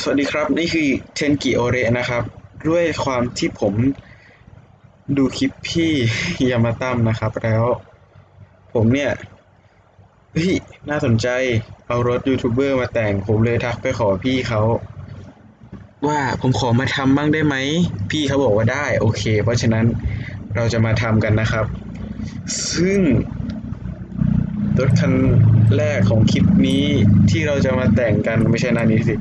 สวัสดีครับ นี่คือเทนกิโอเรนะครับ ด้วยความที่ผมดูคลิปพี่ยามาตั้มนะครับ แล้ว ผมเนี่ยเฮ้ยน่าสนใจเอารถยูทูบเบอร์มาแต่งผมเลยทักไปขอพี่เขา ว่าผมขอมาทำบ้างได้ไหม พี่เขาบอกว่าได้ โอเค เพราะฉะนั้นเราจะมาทำกันนะครับ ซึ่งรถคันแรกของคลิปนี้ที่เราจะมาแต่งกันไม่ใช่นานี้สิ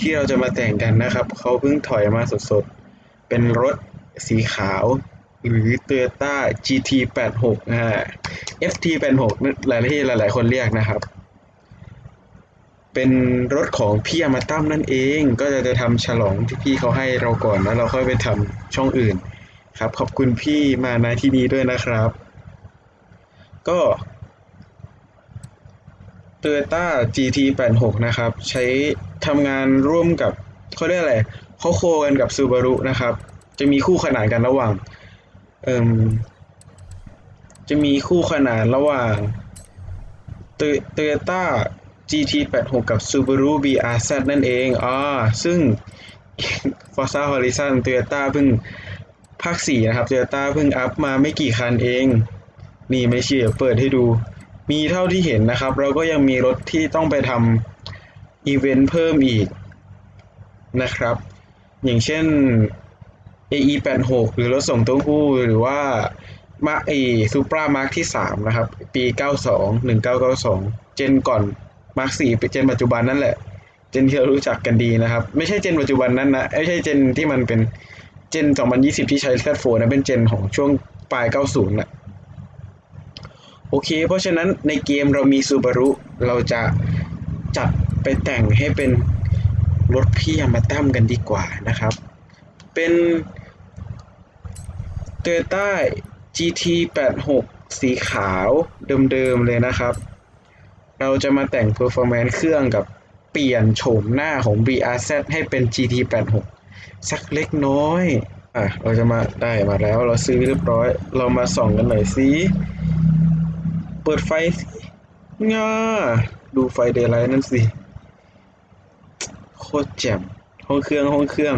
ที่เราจะมาแต่งกันนะครับ เขาเพิ่งถอยมาสดๆ เป็นรถสีขาวหรือ Toyota GT 86นะฮะ FT 86หลายที่หลายๆ คนเรียกนะครับ เป็นรถของพี่อามาตั้มนั่นเอง ก็จะจะทำฉลองที่พี่เขาให้เราก่อนแล้วเราค่อยไปทำช่องอื่นครับ ขอบคุณพี่มาณที่นี้ด้วยนะครับ ก็ Toyota GT 86 นะครับ ใช้ทำงานร่วมกับเขาเรียกอะไรเขาโคกันกับ Subaru นะครับ จะมีคู่ขนานกันระหว่างเอ่มจะมีคู่ขนานระหว่าง Toyota GT 86 กับ Subaru BRZ นั่นเองอ่าซึ่ง Forza Horizon Toyota เพิ่งภาค 4 นะครับ Toyota เพิ่งอัพมาไม่กี่คันเอง นี่ไม่เชื่อเปิดให้ดู มีเท่าที่เห็นนะครับ เราก็ยังมีรถที่ต้องไปทำอีเวนต์เพิ่มอีกนะครับ อย่างเช่น AE86 หรือรถส่งเต้าหู้หรือว่ามาเอซูปรามาร์คที่ 3 นะครับ ปี 92 1992 เจนก่อนมาร์ค4เป็นเจนปัจจุบันนั่นแหละ เจนที่เรารู้จักกันดีนะครับ ไม่ใช่เจนปัจจุบันนั้นนะ ไม่ใช่เจนที่มันเป็นเจน 2020 ที่ใช้ Z4 นะเป็นเจนของช่วงปลาย 90น่ะ โอเค เพราะฉะนั้นในเกมเรามีซูบารุเราจะจัดไปแต่งให้เป็นรถพี่ยามาตั้มกันดีกว่านะครับ เป็น Toyota GT 86 สีขาวเดิมๆเลยนะครับ เราจะมาแต่ง Performance เครื่องกับเปลี่ยนโฉมหน้าของ BRZ ให้เป็น GT 86 สักเล็กน้อย อะ เราจะมาได้มาแล้ว เราซื้อเรียบร้อย เรามาส่องกันหน่อยสิ เปิดไฟสิง่าดูไฟเดย์ไลท์นั่นสิ โคตรแจ่ม ห้องเครื่องห้องเครื่อง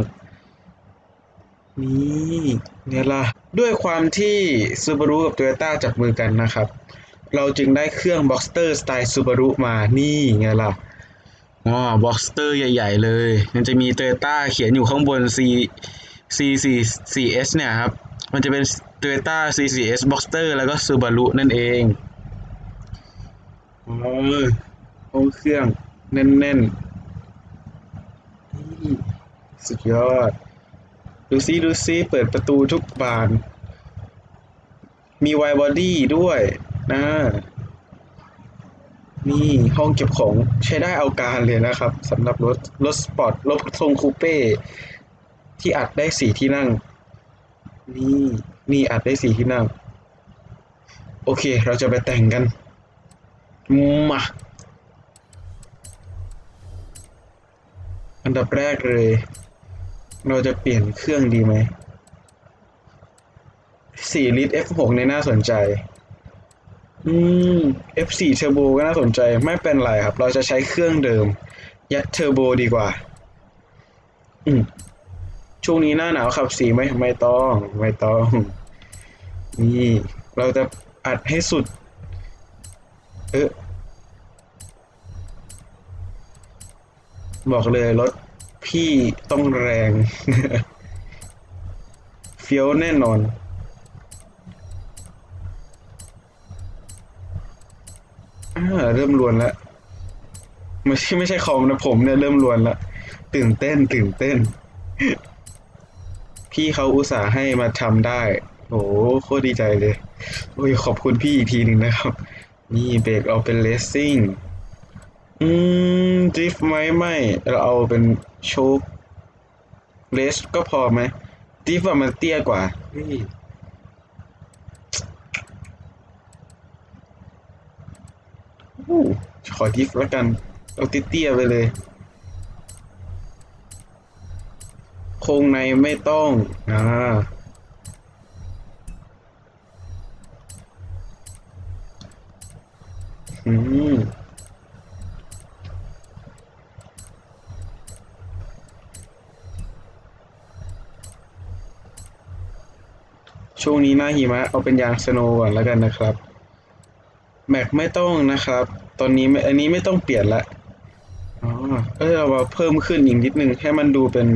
นี่เนี่ยล่ะ ด้วยความที่ Subaru กับ Toyota จับมือกันนะครับ เราจึงได้เครื่อง Boxster สไตล์ Subaru มานี่ไงล่ะอ๋อ Boxster ใหญ่ ๆ เลย มันจะมี Toyota เขียนอยู่ข้างบน C C 4 4 S เนี่ยครับ มันจะเป็น Toyota C 4 S Boxster แล้วก็ Subaru นั่นเอง โอ้ยห้องเครื่องแน่นๆนี่สุดยอด ดูซิดูซิเปิดประตูทุกบาน มีไวบอดี้ด้วยนะนี่ห้องเก็บของใช้ได้เอาการเลยนะครับสำหรับรถรถสปอร์ตรถทรงคูเป้ที่อัดได้สี่ที่นั่ง นี่นี่อัดได้สี่ที่นั่ง โอเค เราจะไปแต่งกัน มาอันดับแรกเลย เราจะเปลี่ยนเครื่องดีไหม 4 ลิตร F6 เนี่ยน่าสนใจ อืม F4 เทอร์โบก็น่าสนใจ ไม่เป็นไรครับ เราจะใช้เครื่องเดิม ยัดเทอร์โบดีกว่า อืม ช่วงนี้หน้าหนาวขับสีไหมไม่ต้อง ไม่ต้อง นี่ เราจะอัดให้สุด เออ บอกเลยรถพี่ต้องแรง เฟี้ยวแน่นอน เริ่มรวนแล้วไม่ใช่ไม่ใช่คอมนะผมเนี่ยเริ่มรวนแล้วตื่นเต้นตื่นเต้น พี่เขาอุตส่าห์ให้มาทำได้โอ้โคตรดีใจเลย โอ้ยขอบคุณพี่อีกทีหนึ่งนะครับ นี่เบรกเอาเป็นเลสซิ่ง อืมดริฟไหมไม่ เราเอาเป็นโชคเลสก็พอไหมดริฟอะมันเตี้ยกว่า เฮ้ยอู้ขอดริฟแล้วกัน เอาเตี้ยๆไปเลย โครงในไม่ต้อง อ่า อืม ช่วงนี้หน้าหิมะเอาเป็นยางสโนว์ก่อนแล้วกันนะครับแม็กไม่ต้องนะครับ ตอนนี้อันนี้ไม่ต้องเปลี่ยนละอ๋อเออเราเพิ่มขึ้นอีกนิดนึงให้มันดูเป็น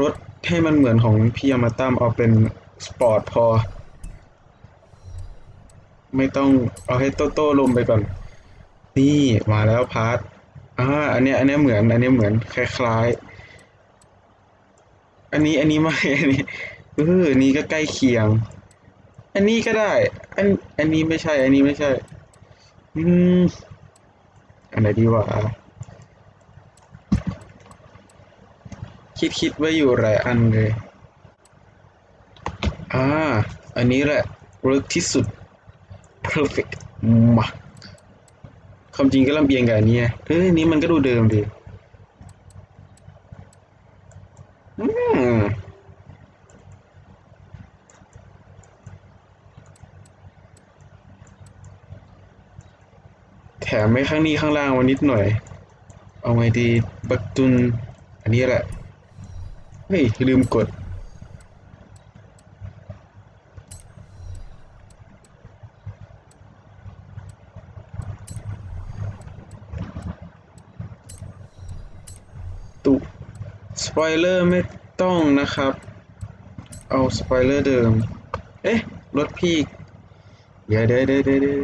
รถให้มันเหมือนของพี่ยามาตั้มเอาเป็นสปอร์ตพอ ไม่ต้องเอาให้โตโต้ลมไปก่อน นี่มาแล้วพาร์ทอ่าอันเนี้ยอันเนี้ยเหมือน อันเนี้ยเหมือนคล้ายๆ อันนี้อันนี้ไม่อันนี้ เอออนี้ก็ใกล้เคียง อันนี้ก็ได้ อัน อันนี้ไม่ใช่ อันนี้ไม่ใช่ อืม อันไหนดีวะคิดคิดไว้อยู่หลายอันเลย อ่า อันนี้แหละเวิร์กที่สุด perfect มาความจริงก็ลำเอียงกับอันนี้เอ้ยนนี้มันก็ดูเดิมดีอืมแถม ไม่ข้างนี้ข้างล่างวันนิดหน่อย เอาไงดีบักตุน อันนี้แหละ เฮ้ย ลืมกด ตุสปอยเลอร์ไม่ต้องนะครับ เอาสปอยเลอร์เดิม เอ๊ะ รถพี่เดี๋ยวเดี๋ยวเดี๋ยวเดี๋ยวเดี๋ยว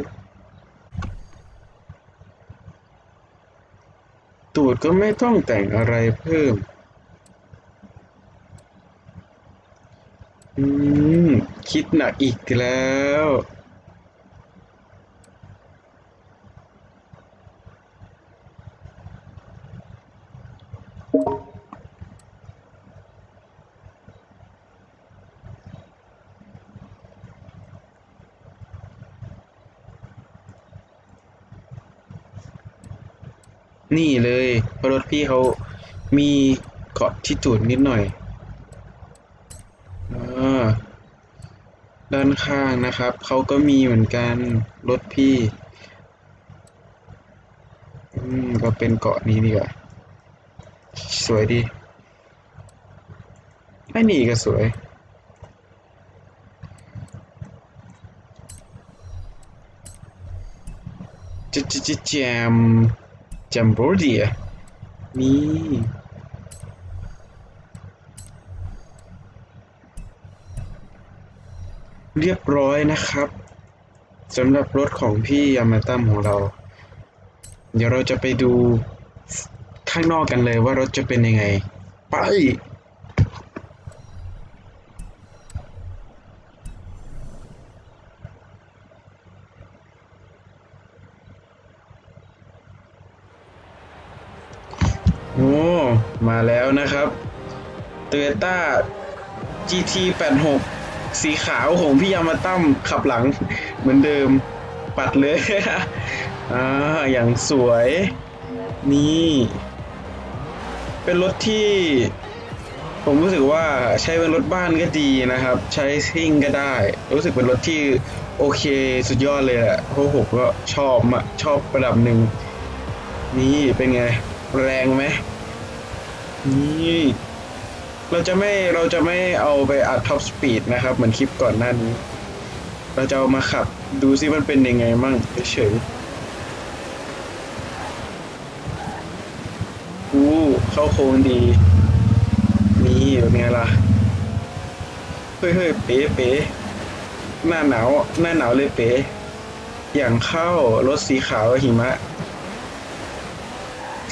ตูดก็ไม่ต้องแต่งอะไรเพิ่ม อืม คิดหนักอีกแล้ว นี่เลยเพี่เขามีเกาะที่ตูดนิดหน่อยอด้านข้างนะครับ เขาก็มีเหมือนกันรถพี่ อืม ก็เป็นเกาะนี้ดีกว่า สวยดีไม่หนีก็สวยจะจะจะแจมแจมโบรดีอ มี เรียบร้อยนะครับสำหรับรถของพี่ยามาตั้มของเรา เดี๋ยวเราจะไปดูข้างนอกกันเลยว่ารถจะเป็นยังไง ไป โอ้ มาแล้วนะครับ Toyota GT 86สีขาวของพี่ยามาตั้มขับหลังเหมือนเดิมปัดเลยอ่าอย่างสวยนี่ เป็นรถที่ ผมรู้สึกว่าใช้เป็นรถบ้านก็ดีนะครับ ใช้ซิ่งก็ได้ รู้สึกเป็นรถที่โอเคสุดยอดเลยแหละเพราะผมก็ชอบอะชอบระดับหนึ่งนี่เป็นไง แรงไหม นี่เราจะไม่เราจะไม่เอาไปอัดท็อปสปีดนะครับ เหมือนคลิปก่อนหน้านี้ เราจะเอามาขับดูซิมันเป็นยังไงมั่งเฉยๆอู้เข้าโค้งดี นี่เป็นไงล่ะ เฮ้ยเฮ้ยเป๋เป๋หน้าหนาว หน้าหนาวเลยเป๋อย่างเข้ารถสีขาวหิมะ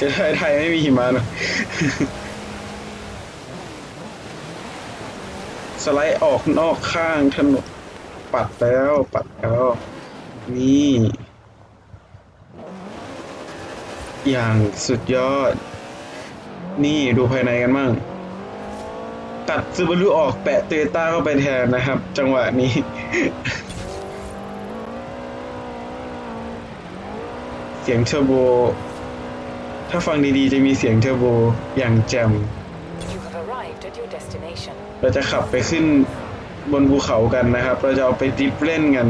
จะไทยไทยไม่มีหิมะเนอะ สไลด์ออกนอกข้างถนนปัดแล้วปัดแล้ว นี่ อย่างสุดยอด นี่ดูภายในกันมั่ง ตัดซูบารุออกแปะเตต้าเข้าไปแทนนะครับ จังหวะนี้ เสียงเทอร์โบ ถ้าฟังดีๆ จะมีเสียงเทอร์โบอย่างแจ่ม You have arrived at your destination. เราจะขับไปขึ้นบนภูเขากันนะครับ เราจะเอาไปดิฟเล่นกัน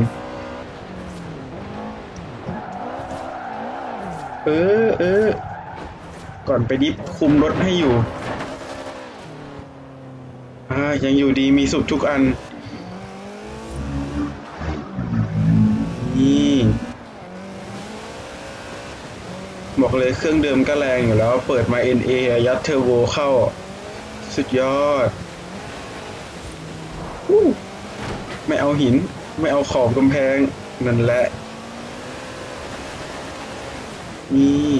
เออเออ ก่อนไปดิฟคุมรถให้อยู่อ่ายังอยู่ดีมีสุขทุกอัน นี่บอกเลยเครื่องเดิมก็แรงอยู่แล้ว เปิดมา NA ยัดเทอร์โวเข้า สุดยอด ไม่เอาหิน ไม่เอาขอบกำแพงนั่นแหละ นี่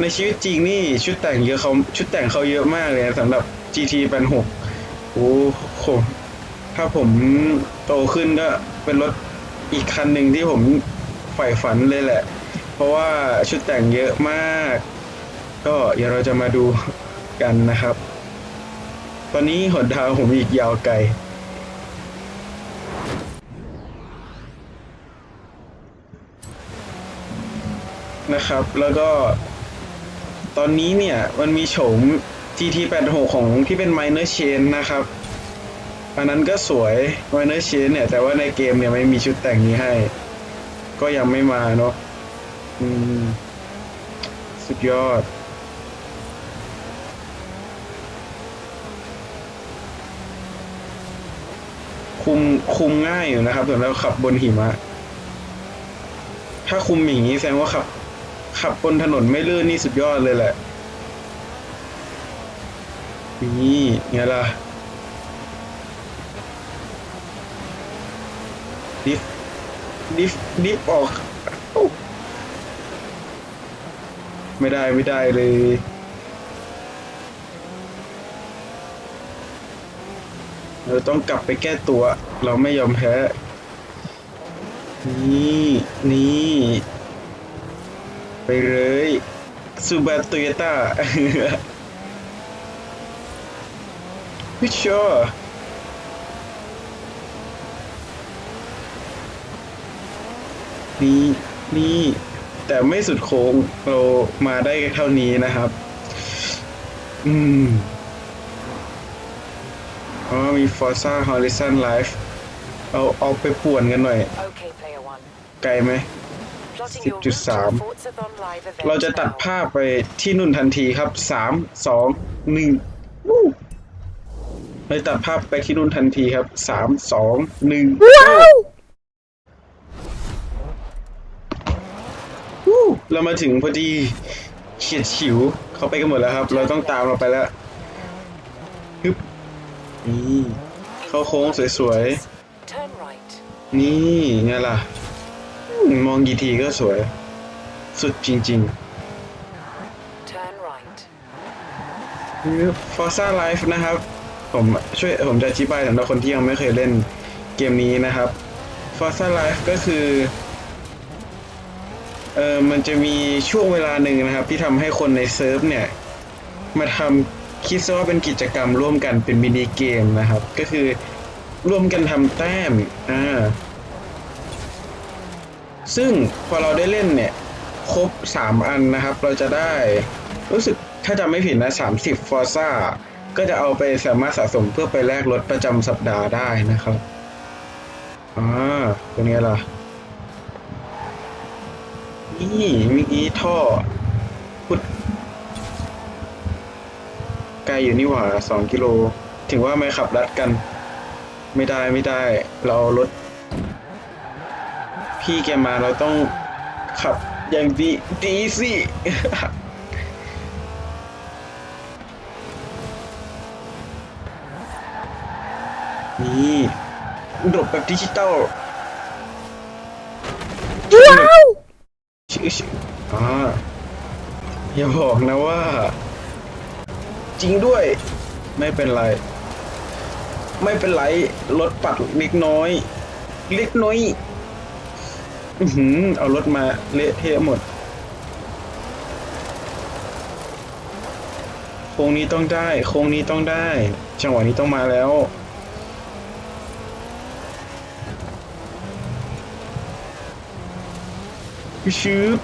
ในชีวิตจริงนี่ชุดแต่งเยอะเขาชุดแต่งเขาเยอะมากเลยสำหรับ GT 86โอ้โหถ้าผมโตขึ้นก็เป็นรถอีกคันหนึ่งที่ผมใฝ่ฝันเลยแหละ เพราะว่าชุดแต่งเยอะมาก ก็เดี๋ยวเราจะมาดูกันนะครับ ตอนนี้หนทางผมอีกยาวไกล นะครับ แล้วก็ ตอนนี้เนี่ย มันมีโฉม GT86 ของที่เป็น Minor Chain นะครับ อันนั้นก็สวย Minor Chain เนี่ย แต่ว่าในเกมเนี่ยไม่มีชุดแต่งนี้ให้ ก็ยังไม่มาเนาะอืม สุดยอด คุมคุมง่ายอยู่นะครับสำหรับขับบนหิมะ ถ้าคุมอย่างนี้แสดงว่าขับ ขับบนถนนไม่ลื่นนี่สุดยอดเลยแหละ นี่ไงล่ะดิฟดิฟดิฟออกโอ้ไม่ได้ไม่ได้เลย เราต้องกลับไปแก้ตัว เราไม่ยอมแพ้ นี่ นี่ ไปเลยซูบาโตโยต้าวิชอนี่นี่แต่ไม่สุดโค้งเรามาได้เท่านี้นะครับ อืม อ๋อมี Forza Horizon Live เอาเอาไปป่วนกันหน่อย Okay, player one. ไกลไหม Plotting your route to the 10.3 Forzathon Live event เราจะตัด now. ภาพไปที่นู่นทันทีครับสามสองหนึ่งวู้เราตัดภาพไปที่นู่นทันทีครับสามสองหนึ่งวู้เรามาถึงพอดีเฉียดฉิวเขาไปกันหมดแล้วครับ เราต้องตามเราไปแล้วฮึบ นี่ เข้าโค้งสวย Turn right. ๆนี่ไงล่ะอืมมองกี่ทีก็สวย สุดจริงๆ Turn right. คือ Forza Life นะครับ ผมช่วยผมจะอธิบายสำหรับคนที่ยังไม่เคยเล่นเกมนี้นะครับ Forza Life ก็คือเออมันจะมีช่วงเวลาหนึ่งนะครับ ที่ทำให้คนในเซิร์ฟเนี่ย มาทำ คิดซะว่าเป็นกิจกรรมร่วมกันเป็นมินิเกมนะครับ ก็คือร่วมกันทำแต้มอ่าซึ่งพอเราได้เล่นเนี่ย ครบ 3 อันนะครับ เราจะได้รู้สึกถ้าจำไม่ผิดนะ 30 ฟอร์ซ่า ก็จะเอาไปสามารถสะสมเพื่อไปแลกรถประจำสัปดาห์ได้นะครับอ่าตัวนี้ล่ะ นี่เมื่อกี้ท่อพุดไกลอยู่นี่หว่า2กิโล ถึงว่าไม่ขับรัดกัน ไม่ได้ไม่ได้ เรารถ พี่แกมาเราต้องขับอย่างดีดีสินี่ดรอปแบบดิจิตอลว้าวชื่อชื่ออ่าอย่าบอกนะว่า จริงด้วย ไม่เป็นไร ไม่เป็นไรรถปัดเล็กน้อย เล็กน้อย อือหือเอารถมาเละเทะหมดโค้งนี้ต้องได้ โค้งนี้ต้องได้ จังหวะนี้ต้องมาแล้วชืบ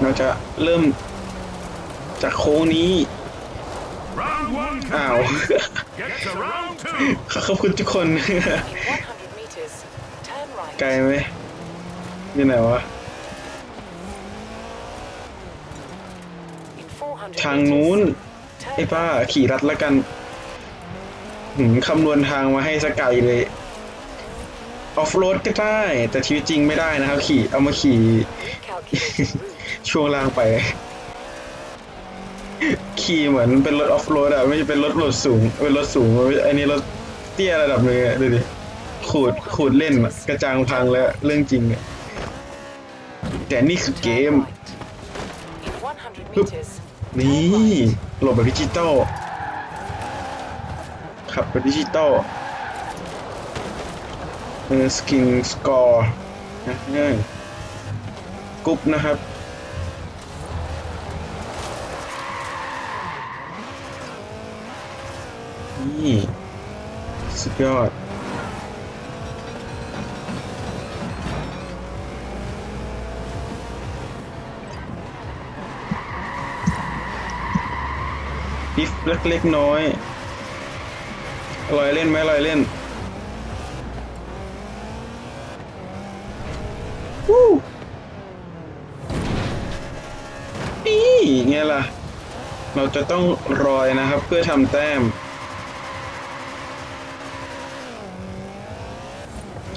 เราจะเริ่ม จากโค้งนี้ Round one อ้าว complete. Get to round two. ขอบคุณทุกคน In 100 meters, turn right. ไกลไหมอยู่ไหนวะ In 400ทางนู้น meters, ไอ้ turn ป้า ขี่รัดแล้วกันหืมคำนวณทางมาให้สกไกลเลย ออฟโรดก็ได้ แต่ชีวิตจริงไม่ได้นะครับ ขี่ เอามาขี่ Recalculating route. ช่วงล่างไป ขี่เหมือนเป็นรถออฟโรดอะไม่ใช่เป็นรถรถสูง เป็นรถสูงอันนี้รถเตี้ยระดับหนึงอะดูดิขูดขูดเล่นกระจางพังแล้วเรื่องจริงอะแต่นี่คือเกมนี่โหลดแบบดิจิตอลขับแบบดิจิตอลเออสกินสกอร์นะง่ยกรุ๊ปนะครับี่สุดยอด ดิฟเล็กเล็กๆน้อย ลอยเล่นไหมลอยเล่นวู้นี่ไงล่ะ เราจะต้องรอยนะครับเพื่อทำแต้ม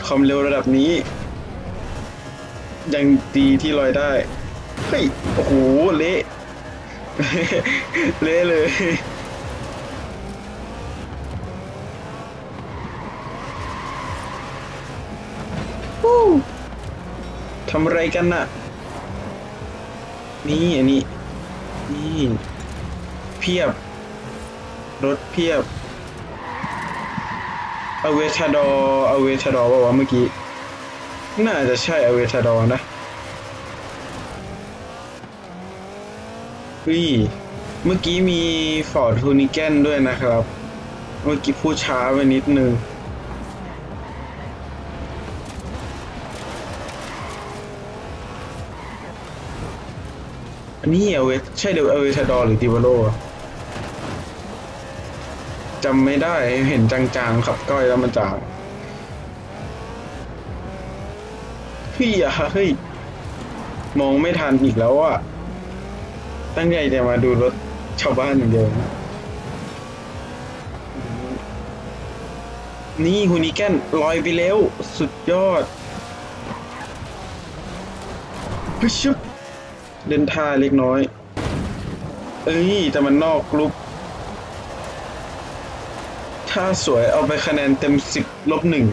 ความเร็วระดับนี้ ยังดีที่ลอยได้ เฮ้ย โอ้โห เละ เละเลย ทำอะไรกันน่ะ นี่ อันนี้ นี่ เพียบ รถเพียบ อเวทาดออเวทาดอป่าวะเมื่อกี้ น่าจะใช่อเวทาดอนะเฮ้ยเมื่อกี้มีฟอร์ดทูนิแกนด้วยนะครับ เมื่อกี้พูดช้าไปนิดนึงอันนี้อเวใช่เดวอเวทาดอหรือดิวโลอะ จำไม่ได้เห็นจางๆขับก้อยแล้วมันจางเฮ้ยอะเฮ้ยมองไม่ทันอีกแล้วอะตั้งใจจะมาดูรถชาวบ้านอย่างเดียวนี่ฮูนิแกนลอยไปแล้ว สุดยอดเฮ้ยชุบเล่นท่าเล็กน้อย เอ้ย แต่มันนอกกรุ๊ป ถ้าสวยเอาไปคะแนนเต็มสิบลบหนึ่ง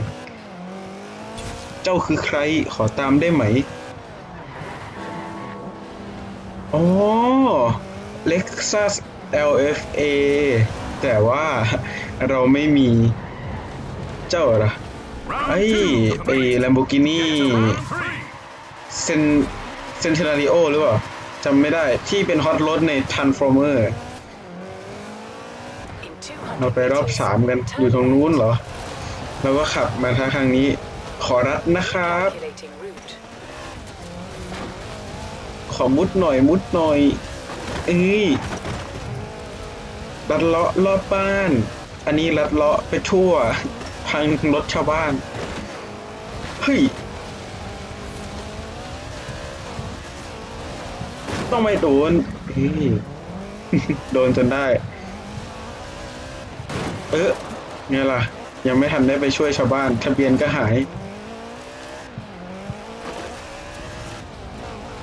เจ้าคือใครขอตามได้ไหม อ๋อ Lexus LFA แต่ว่าเราไม่มีเจ้าหรอไอ้ไอ้ Lamborghini Get to round three. เซนเซนเทนาริโอหรือเปล่าจำไม่ได้ที่เป็นฮอตรถใน Transformer เราไปรอบสามกันอยู่ตรงนู้นเหรอ เราก็ขับมาทางทางนี้ ขอรัดนะครับ ขอมุดหน่อยมุดหน่อย เอ้ยรัดเลาะรอบบ้าน อันนี้รัดเลาะไปทั่วพังรถชาวบ้าน เฮ้ย ต้องไม่โดน โดนจนได้ เออไงล่ะ ยังไม่ทันได้ไปช่วยชาวบ้าน ทะเบียนก็หาย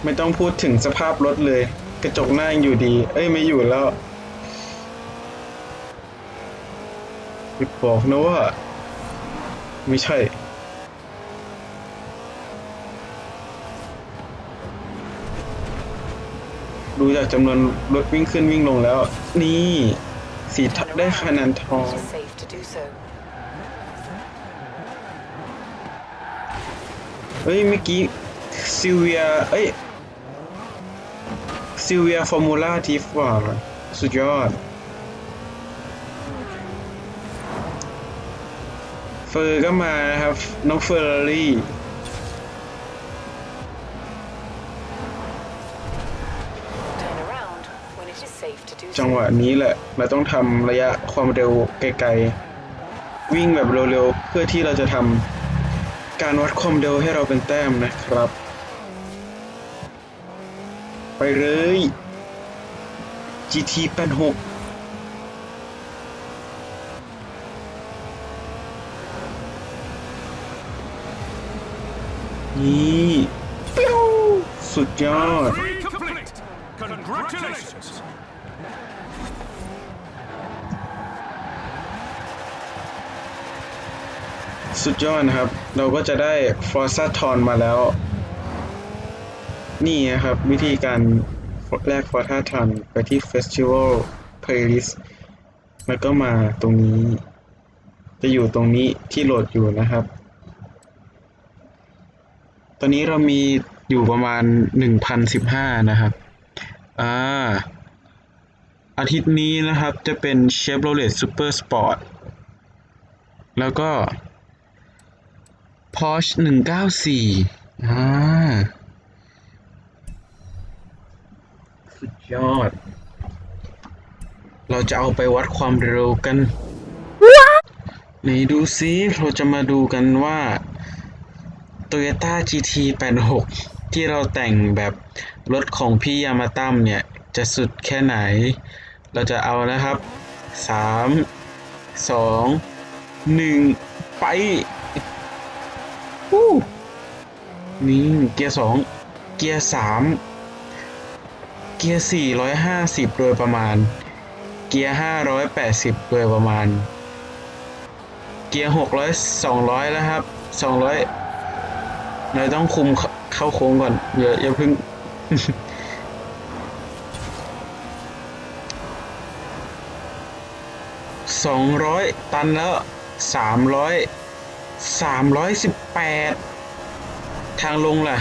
ไม่ต้องพูดถึงสภาพรถเลย กระจกหน้ายังอยู่ดี เอ้ย ไม่อยู่แล้วบอกนะว่า ไม่ใช่ดูจากจำนวนรถวิ่งขึ้นวิ่งลงแล้ว นี่ สีท Turn ได้ around คะแนนทอง when it is safe to do so. เฮ้ยเมื่อกี้ซิลเวียเอ้ยซิลเวียฟอร์มูล่าทิฟว่าสุดยอด เฟอร์ก็มานะครับ น้องเฟอร์ร จังห so. วะนี้แหละ เราต้องทำระยะความเร็วไกลๆ วิ่งแบบเร็วๆ เพื่อที่เราจะทำการวัดความเร็วให้เราเป็นแต้มนะครับ ไปเลย GT 86นี่ปิ้วสุดยอด Three complete. Congratulations. สุดยอดนะครับ เราก็จะได้ Forza t o n มาแล้ว นี่นะครับ วิธีการแลก Forza t o n ไปที่ Festival Playlist แล้วก็มาตรงนี้ จะอยู่ตรงนี้ที่โหลดอยู่นะครับ ตอนนี้เรามีอยู่ประมาณ 1,015 นะครับ อ่า อาทิตย์นี้นะครับจะเป็น Chevrolet Super Sport แล้วก็ Porsche 194อ่าสุดยอด เราจะเอาไปวัดความเร็วกันไหนดูซิเราจะมาดูกันว่า Toyota GT 86 ที่เราแต่งแบบรถของพี่ยามาตั้มเนี่ย จะสุดแค่ไหน เราจะเอานะครับ 3 2 1 ไปวู้ นี่เกียร์สองเกียร์สามเกียร์สี่ร้อยห้าสิบโดยประมาณ เกียร์ห้าร้อยแปดสิบโดยประมาณ เกียร์หกร้อยสองร้อยแล้วครับสองร้อยเราต้องคุมเข้าโค้งก่อนอย่าอย่าเพึ่งสองร้อยตันแล้วสามร้อย สามร้อยสิบแปดทางลงล่ะ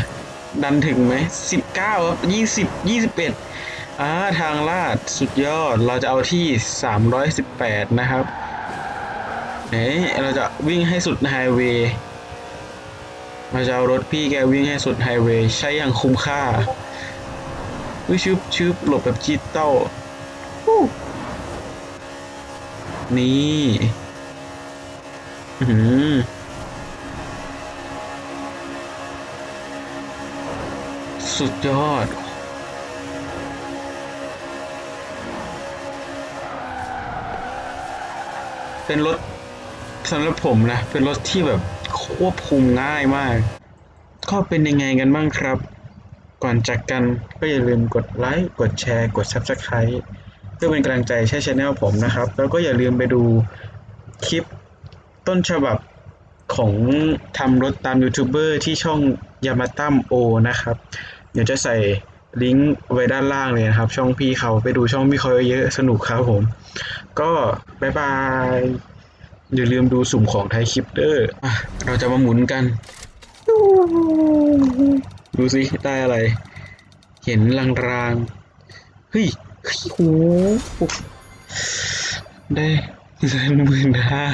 ดันถึงไหมสิบเก้าครับยี่สิบยี่สิบเอ็ดอ่าทางลาดสุดยอดเราจะเอาที่สามร้อยสิบแปดนะครับเอ๊ะเราจะวิ่งให้สุดไฮเวย์เราจะเอารถพี่แกวิ่งให้สุดไฮเวย์ใช้อย่างคุ้มค่าวิชึบชึบหลบแบบจิตเต้านี่ อื้อหือ สุดยอด เป็นรถสำหรับผมนะ เป็นรถที่แบบควบคุมง่ายมาก ก็เป็นยังไงกันบ้างครับ ก่อนจากกันก็อย่าลืมกดไลค์ กดแชร์ กด Subscribe เพื่อเป็นกำลังใจให้ช anel ผมนะครับ แล้วก็อย่าลืมไปดูคลิปต้นฉบับของทำรถตามยูทูบเบอร์ที่ช่องยามาตั้มโอนะครับ เดี๋ยวจะใส่ลิงก์ไว้ด้านล่างเลยนะครับ ช่องพี่เขาไปดูช่องพี่เขาเยอะๆสนุกครับผม ก็บายบายอย่าลืมดูสุ่มของไทยคลิปเดอร์อะเราจะมาหมุนกัน ดูสิได้อะไร เห็นลางๆเฮ้ยเฮ้ยโหได้ได้หมื่นห้า